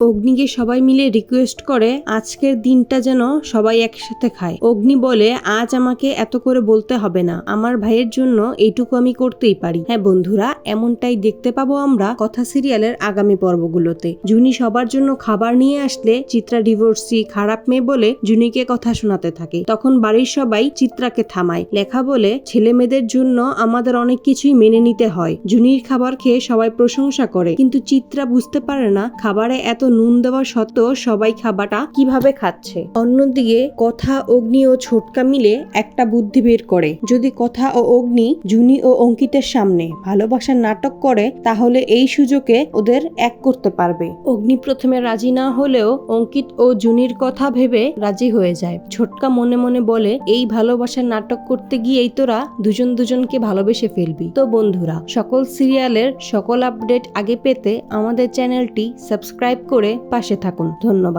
অগ্নিকে সবাই মিলে রিকোয়েস্ট করে, আজকের দিনটা যেন সবাই একসাথে খায়। অগ্নি বলে, আজ আমাকে এত করে বলতে হবে না। আমার ভাইয়ের জন্য এইটুকু আমি করতেই পারি। হ্যাঁ বন্ধুরা, এমনটাই দেখতে পাবো আমরা কথা সিরিয়ালের আগামী পর্বগুলোতে। জুনি সবার জন্য খাবার নিয়ে আসলে চিত্রা ডিভোর্সি খারাপ মেয়ে বলে জুনিকে কথা শোনাতে থাকে। তখন বাড়ির সবাই চিত্রাকে থামায়। লেখা বলে, ছেলে মেয়েদের জন্য আমাদের অনেক কিছুই মেনে নিতে হয়। জুনির খাবার খেয়ে সবাই প্রশংসা করে। কিন্তু চিত্রা বুঝতে পারে না, খাবারে এত নুন দেওয়া সত্ত্বেও সবাই খাবারটা কীভাবে খাচ্ছে? অন্যদিকে কথা, অগ্নি ও ছোটকা মিলে একটা বুদ্ধি বের করে। যদি কথা ও অগ্নি জুনি ও অঙ্কিতের সামনে ভালোবাসার নাটক করে, তাহলে এই সুযোগে ওদের এক করতে পারবে। অগ্নি প্রথমে রাজি না হলেও অঙ্কিত ও জুনির কথা ভেবে রাজি হয়ে যায়। ছোটকা মনে মনে বলে, এই ভালোবাসার নাটক করতে গিয়েই তোরা দুজন দুজনকে ভালোবেসে ফেলবি। তো বন্ধুরা, সকল সিরিয়ালের সকল আপডেট আগে পেতে আমাদের চ্যানেলটি সাবস্ক্রাইব করে পাশে থাকুন। ধন্যবাদ।